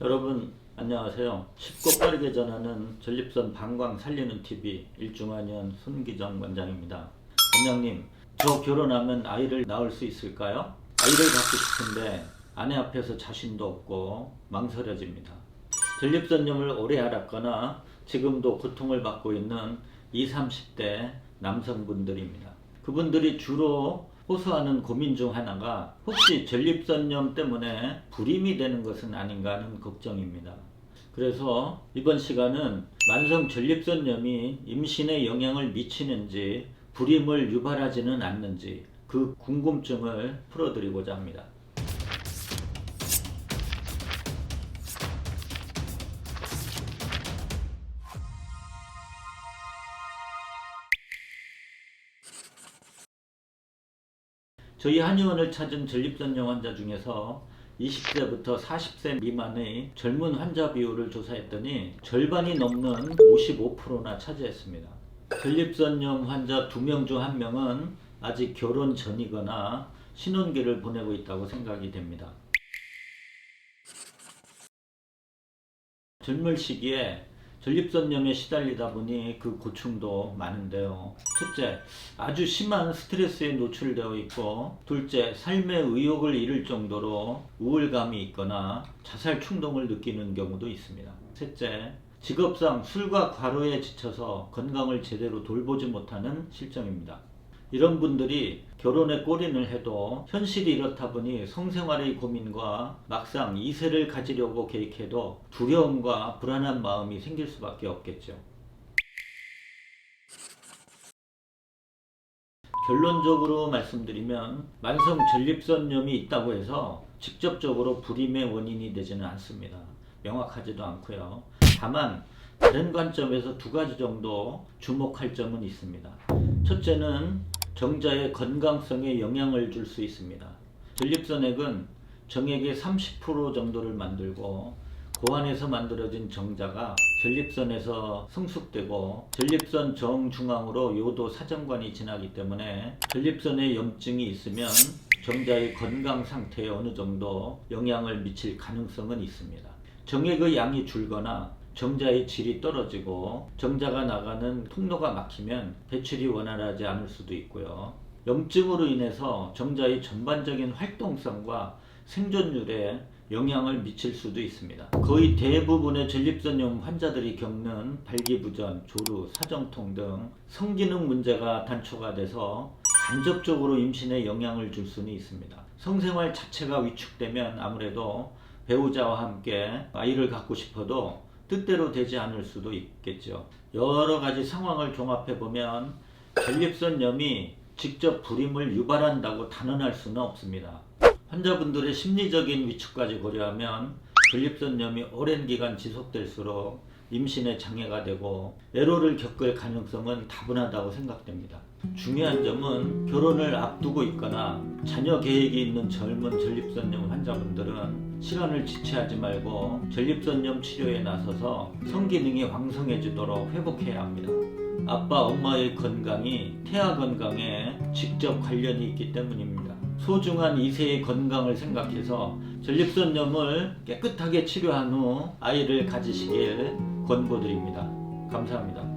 여러분 안녕하세요. 쉽고 빠르게 전하는 전립선 방광 살리는 TV 일중환연 손기정 원장입니다. 원장님, 저 결혼하면 아이를 낳을 수 있을까요? 아이를 갖고 싶은데 아내 앞에서 자신도 없고 망설여집니다. 전립선염을 오래 앓았거나 지금도 고통을 받고 있는 20, 30대 남성분들입니다. 그분들이 주로 호소하는 고민 중 하나가 혹시 전립선염 때문에 불임이 되는 것은 아닌가 하는 걱정입니다. 그래서 이번 시간은 만성 전립선염이 임신에 영향을 미치는지 불임을 유발하지는 않는지 그 궁금증을 풀어드리고자 합니다. 저희 한의원을 찾은 전립선염 환자 중에서 20세부터 40세 미만의 젊은 환자 비율을 조사했더니 절반이 넘는 55%나 차지했습니다. 전립선염 환자 2명 중 1명은 아직 결혼 전이거나 신혼기를 보내고 있다고 생각이 됩니다. 젊을 시기에 전립선염에 시달리다 보니 그 고충도 많은데요. 첫째, 아주 심한 스트레스에 노출되어 있고, 둘째, 삶의 의욕을 잃을 정도로 우울감이 있거나 자살 충동을 느끼는 경우도 있습니다. 셋째, 직업상 술과 과로에 지쳐서 건강을 제대로 돌보지 못하는 실정입니다. 이런 분들이 결혼에 골인을 해도 현실이 이렇다 보니 성생활의 고민과 막상 이세를 가지려고 계획해도 두려움과 불안한 마음이 생길 수밖에 없겠죠. 결론적으로 말씀드리면 만성 전립선염이 있다고 해서 직접적으로 불임의 원인이 되지는 않습니다. 명확하지도 않고요. 다만 다른 관점에서 두 가지 정도 주목할 점은 있습니다. 첫째는 정자의 건강성에 영향을 줄 수 있습니다. 전립선액은 정액의 30% 정도를 만들고 고안에서 만들어진 정자가 전립선에서 성숙되고 전립선 정중앙으로 요도 사정관이 지나기 때문에 전립선에 염증이 있으면 정자의 건강 상태에 어느 정도 영향을 미칠 가능성은 있습니다. 정액의 양이 줄거나 정자의 질이 떨어지고 정자가 나가는 통로가 막히면 배출이 원활하지 않을 수도 있고요. 염증으로 인해서 정자의 전반적인 활동성과 생존율에 영향을 미칠 수도 있습니다. 거의 대부분의 전립선염 환자들이 겪는 발기부전, 조루, 사정통 등 성기능 문제가 단초가 돼서 간접적으로 임신에 영향을 줄 수는 있습니다. 성생활 자체가 위축되면 아무래도 배우자와 함께 아이를 갖고 싶어도 뜻대로 되지 않을 수도 있겠죠. 여러 가지 상황을 종합해 보면 전립선염이 직접 불임을 유발한다고 단언할 수는 없습니다. 환자분들의 심리적인 위축까지 고려하면 전립선염이 오랜 기간 지속될수록 임신에 장애가 되고 애로를 겪을 가능성은 다분하다고 생각됩니다. 중요한 점은 결혼을 앞두고 있거나 자녀 계획이 있는 젊은 전립선염 환자분들은 시간을 지체하지 말고 전립선염 치료에 나서서 성기능이 왕성해지도록 회복해야 합니다. 아빠, 엄마의 건강이 태아 건강에 직접 관련이 있기 때문입니다. 소중한 2세의 건강을 생각해서 전립선염을 깨끗하게 치료한 후 아이를 가지시길 권고드립니다. 감사합니다.